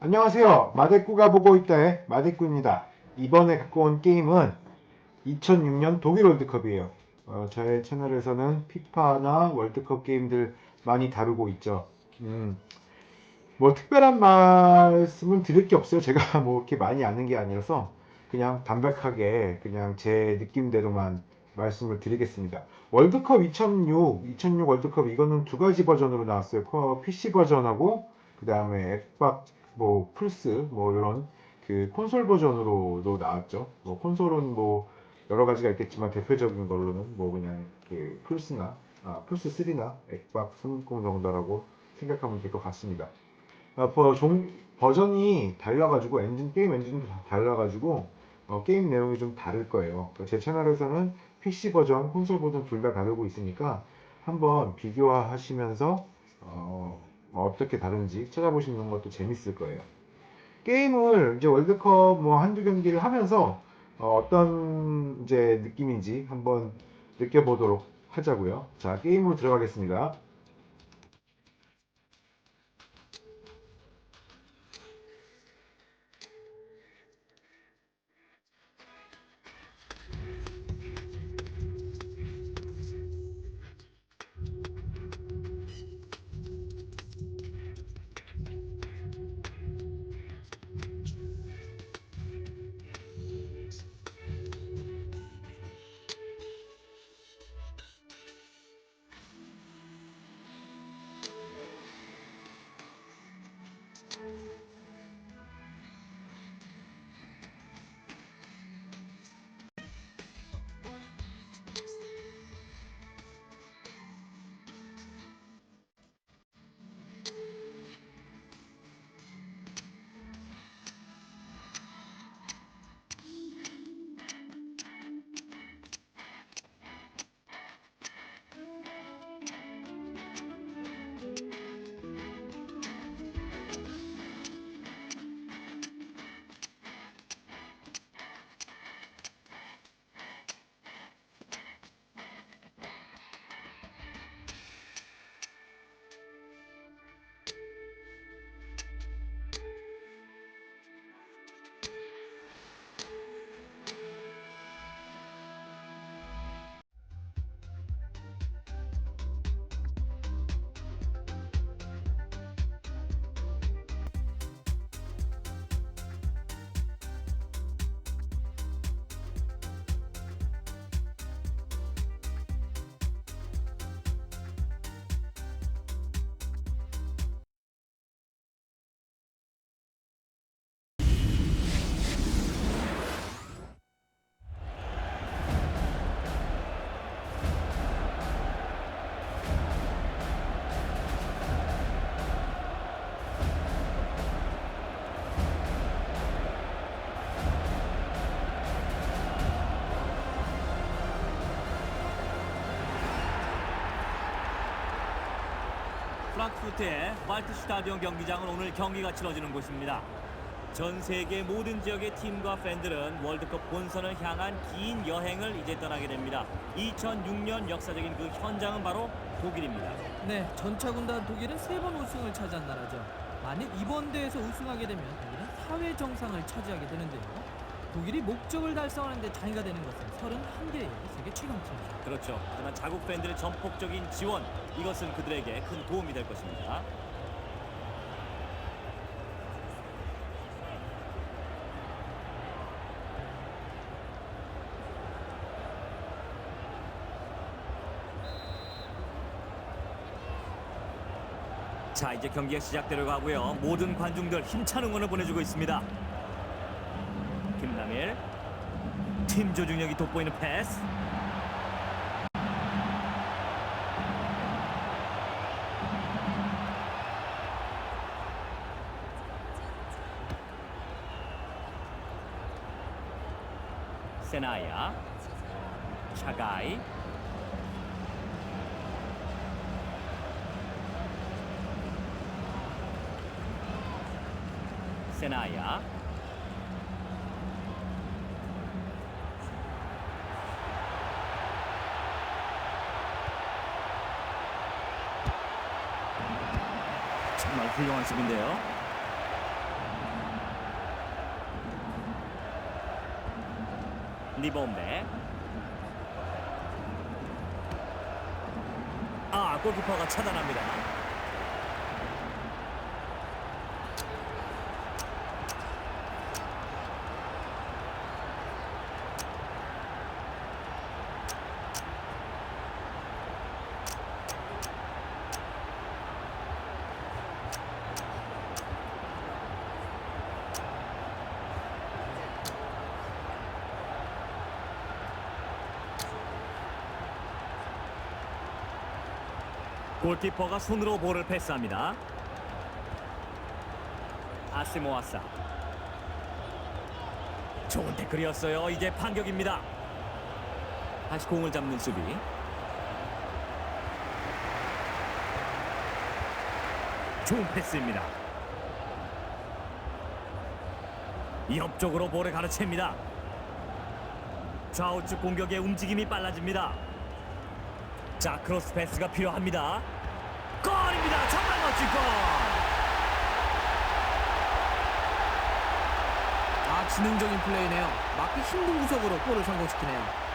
안녕하세요. 마데꾸가 보고 있다의 마데꾸입니다. 이번에 갖고 온 게임은 2006년 독일 월드컵이에요. 어, 저의 채널에서는 피파나 월드컵 게임들 많이 다루고 있죠. 음, 뭐 특별한 말씀은 드릴 게 없어요. 제가 뭐 이렇게 많이 아는 게 아니라서 그냥 담백하게 그냥 제 느낌대로만 말씀을 드리겠습니다. 월드컵 2006, 2006 월드컵 이거는 두 가지 버전으로 나왔어요. 코- PC 버전하고 그 다음에 엑박 뭐 플스 뭐 이런 그 콘솔 버전으로도 나왔죠. 뭐 콘솔은 뭐 여러 가지가 있겠지만 대표적인 걸로는 뭐 그냥 그 플스나 아, 플스 3나 엑박 360 정도라고 생각하면 될 것 같습니다. 아, 버, 종, 버전이 달라가지고 엔진 게임 엔진도 다 달라가지고 어, 게임 내용이 좀 다를 거예요. 그제 채널에서는 PC 버전, 콘솔 버전 둘 다 다루고 있으니까 한번 비교하시면서 어, 떻게 다른지 찾아보시는 것도 재밌을 거예요. 게임을 이제 월드컵 뭐 한두 경기를 하면서 어, 떤 이제 느낌인지 한번 느껴보도록 하자고요. 자, 게임으로 들어가겠습니다. 프랑크푸르트의 말트 스타디온 경기장은 오늘 경기가 치러지는 곳입니다. 전 세계 모든 지역의 팀과 팬들은 월드컵 본선을 향한 긴 여행을 이제 떠나게 됩니다. 2006년 역사적인 그 현장은 바로 독일입니다. 네, 전차 군단 독일은 세 번 우승을 차지한 나라죠. 만일 이번 대회에서 우승하게 되면 독일은 사회 정상을 차지하게 되는데요. 독일이 목적을 달성하는 데 장애가 되는 것은 31개의 세계 최강팀이죠. 그렇죠. 그러나 자국 팬들의 전폭적인 지원 이것은 그들에게 큰 도움이 될 것입니다. 자 이제 경기가 시작되려고 하고요. 모든 관중들 힘찬 응원을 보내주고 있습니다. 김남일 팀 조직력이 돋보이는 패스. 세나야 차가이 세나야 훌륭한 수비인데요. 니범베 아 골키퍼가 차단합니다. 골키퍼가 손으로 볼을 패스합니다. 아스모아사. 좋은 태클이었어요. 이제 반격입니다. 다시 공을 잡는 수비. 좋은 패스입니다. 옆쪽으로 볼을 가르칩니다. 좌우측 공격의 움직임이 빨라집니다. 자 크로스 패스가 필요합니다 골입니다 정말 멋진 골 아 지능적인 플레이네요. 막기 힘든 구석으로 골을 성공시키네요.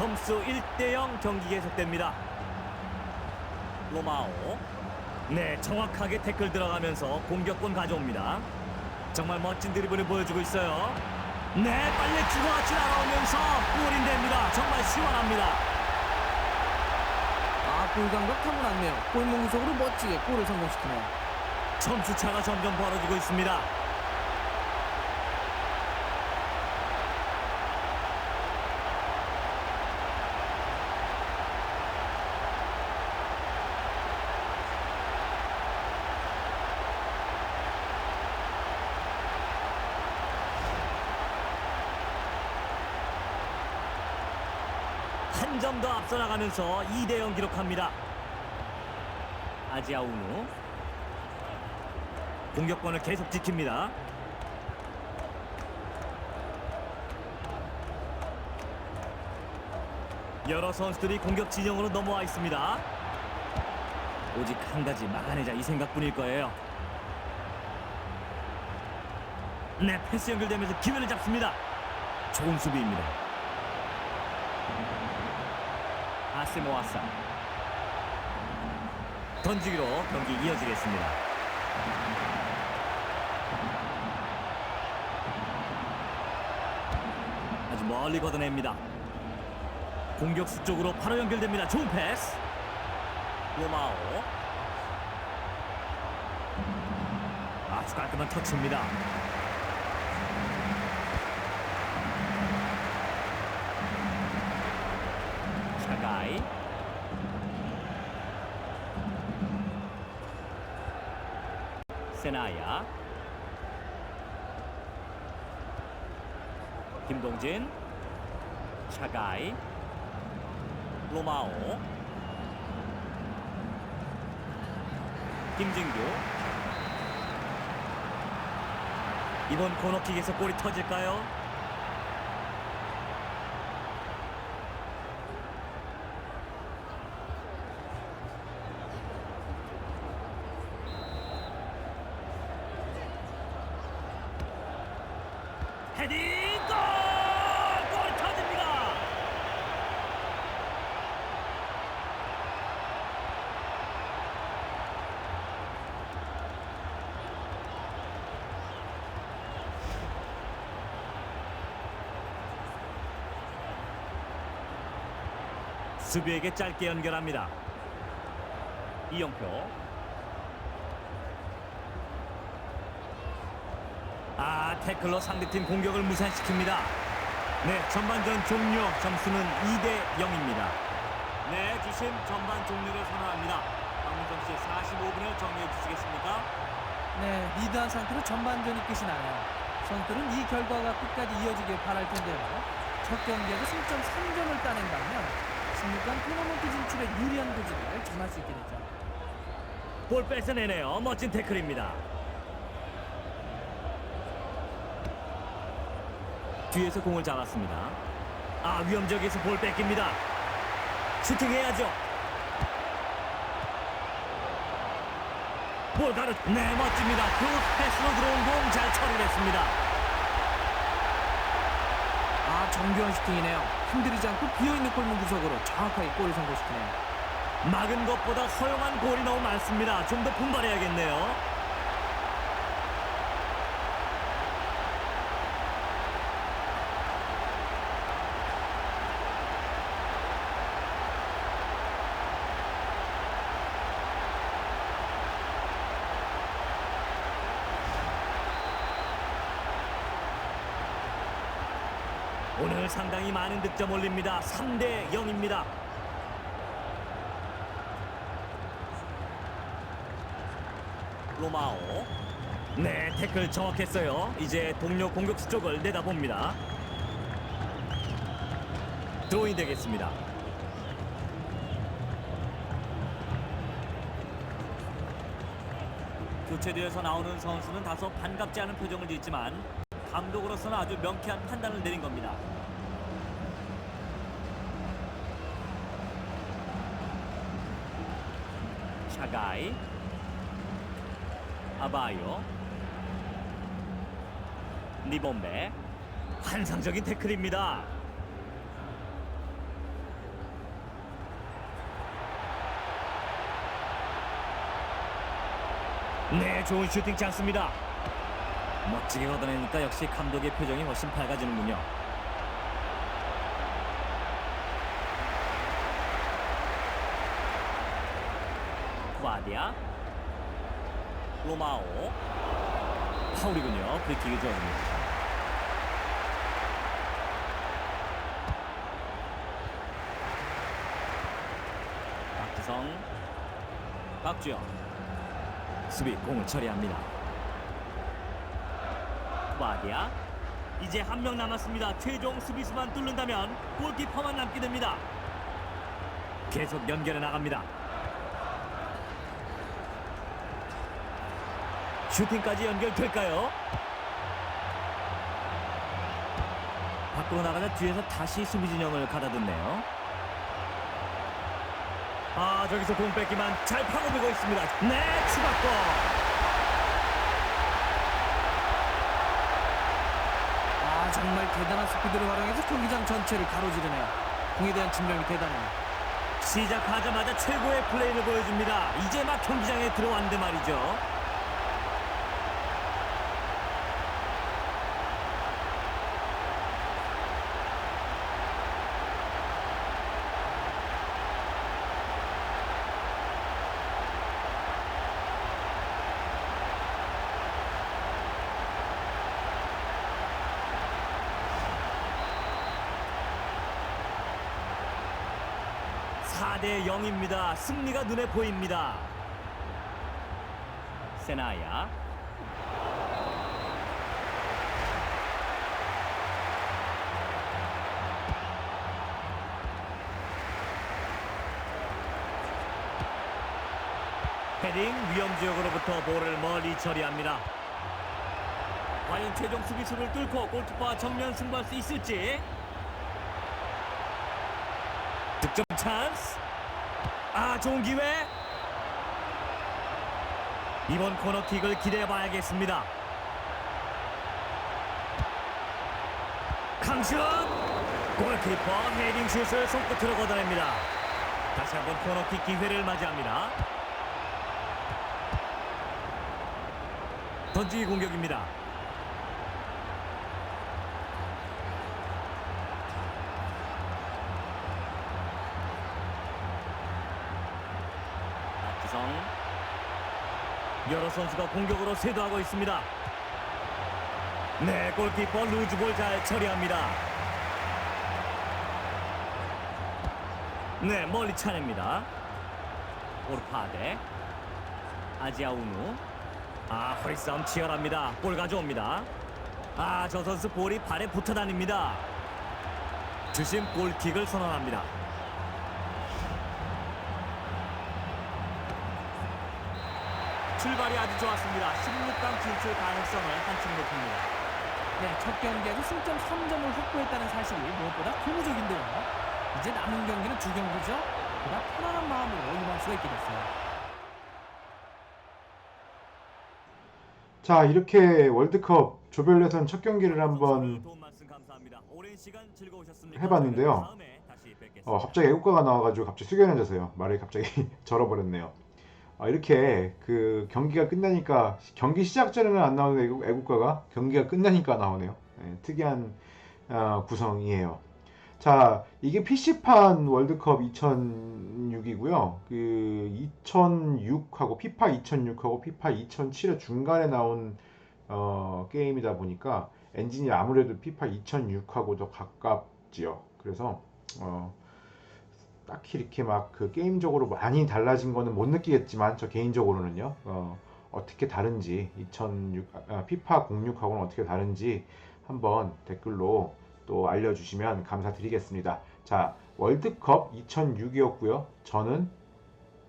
점수 1대0 경기 계속됩니다. 로마오. 네 정확하게 태클 들어가면서 공격권 가져옵니다. 정말 멋진 드리블을 보여주고 있어요. 네 빨리 주고같이 날아오면서 골인 됩니다. 정말 시원합니다. 아 골 감각 타고났네요. 골문 구석으로 멋지게 골을 성공시키네요. 점수 차가 점점 벌어지고 있습니다 한점더 앞서 나가면서 2대 0 기록합니다. 아지아우누 공격권을 계속 지킵니다. 여러 선수들이 공격 진영으로 넘어와 있습니다. 오직 한 가지 막아내자 이 생각뿐일 거예요. 네, 패스 연결되면서 기회를 잡습니다. 좋은 수비입니다. 아스모아사 던지기로 경기 이어지겠습니다. 아주 멀리 걷어냅니다. 공격수 쪽으로 바로 연결됩니다. 좋은 패스. 로마오. 아주 깔끔한 터치입니다. 샤가이. 세나야. 김동진. 샤가이. 로마오. 김진규. 이번 코너킥에서 골이 터질까요? 헤딩 골! 골이 터집니다. 수비에게 짧게 연결합니다. 이영표. 아, 태클로 상대팀 공격을 무산시킵니다. 네, 전반전 종료 점수는 2대 0입니다. 네, 주심 전반 종료를 선언합니다. 박문정 씨 45분을 정리해 주시겠습니까? 네, 리드한 상태로 전반전이 끝이 나네요. 선수들은 이 결과가 끝까지 이어지길 바랄 텐데요. 첫 경기에서 승점 3점을 따낸다면 16강 토너먼트 진출에 유리한 고지를 점할 수 있게 되죠. 볼 뺏어내네요. 멋진 태클입니다. 뒤에서 공을 잡았습니다. 아 위험 지역에서 볼 뺏깁니다. 슈팅해야죠. 볼 가르 네 멋집니다. 그 패스로 들어온 공 잘 처리했습니다. 아 정교한 슈팅이네요. 흔들리지 않고 비어있는 골문 구석으로 정확하게 골을 성공시키네요. 막은 것보다 허용한 골이 너무 많습니다. 좀 더 분발해야겠네요. 오늘 상당히 많은 득점 올립니다. 3대 0입니다. 로마오. 네, 태클 정확했어요. 이제 동료 공격수 쪽을 내다봅니다. 드로잉 되겠습니다. 교체되어서 나오는 선수는 다소 반갑지 않은 표정을 짓지만 감독으로서는 아주 명쾌한 판단을 내린 겁니다. 샤가이 아바요 리본베 환상적인 태클입니다. 네 좋은 슈팅 찬스입니다. 멋지게 걷어내니까 역시 감독의 표정이 훨씬 밝아지는군요 구아디아. 로마오. 파울이군요. 프리킥이 주어집니다. 박지성. 박주영. 수비 공을 처리합니다. 구아디아. 이제 한 명 남았습니다. 최종 수비수만 뚫는다면 골키퍼만 남게 됩니다. 계속 연결해 나갑니다 슈팅까지 연결될까요? 밖으로 나가자 뒤에서 다시 수비 진영을 가다듬네요. 아 저기서 공 뺏기만 잘 파고들고 있습니다. 네 추가골. 아 정말 대단한 스피드를 활용해서 경기장 전체를 가로지르네요. 공에 대한 집념이 대단해요. 시작하자마자 최고의 플레이를 보여줍니다. 이제 막 경기장에 들어왔는데 말이죠. 사대 0입니다. 승리가 눈에 보입니다. 세나야. 헤딩 위험 지역으로부터 볼을 멀리 처리합니다. 과연 최종 수비수를 뚫고 골키퍼와 정면 승부할 수 있을지. 득점 찬스. 아 좋은 기회. 이번 코너킥을 기대해 봐야겠습니다. 강슛! 골키퍼 헤딩 슛을 손끝으로 걷어냅니다. 다시 한번 코너킥 기회를 맞이합니다. 던지기 공격입니다. 여러 선수가 공격으로 쇄도하고 있습니다. 네, 골키퍼 루즈볼 잘 처리합니다. 네, 멀리 차냅니다. 오르파데 아지아우누 아, 허리 싸움 치열합니다. 볼 가져옵니다. 아, 저 선수 볼이 발에 붙어 다닙니다. 주심 골킥을 선언합니다. 출발이 아주 좋았습니다. 16강 진출 가능성을 한층 높입니다. 네, 첫 경기에서 승점 3점을 확보했다는 사실이 무엇보다 고무적인데요. 이제 남은 경기는 두 경기죠. 보다 편안한 마음으로 임할 수가 있게 됐어요. 자, 이렇게 월드컵 조별 예선 첫 경기를 한번? 해봤는데요. 어, 갑자기 애국가가 나와가지고 갑자기 숙연해져서요. 말이 갑자기 절어버렸네요. 아, 이렇게 그 경기가 끝나니까 경기 시작 전에는 안 나오는 애국, 애국가가 경기가 끝나니까 나오네요. 예, 특이한 어, 구성이에요. 자, 이게 PC판 월드컵 2006이고요. 그 2006하고 피파 2006하고 피파 2007의 중간에 나온 어, 게임이다 보니까 엔진이 아무래도 피파 2006하고 더 가깝지요. 그래서 어, 딱히 이렇게 막 그 게임적으로 많이 달라진 거는 못 느끼겠지만 저 개인적으로는요. 어, 어떻게 다른지 2006 아, 피파 06하고는 어떻게 다른지 한번 댓글로 또 알려주시면 감사드리겠습니다. 자 월드컵 2006이었고요. 저는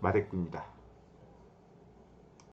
마데꾸입니다.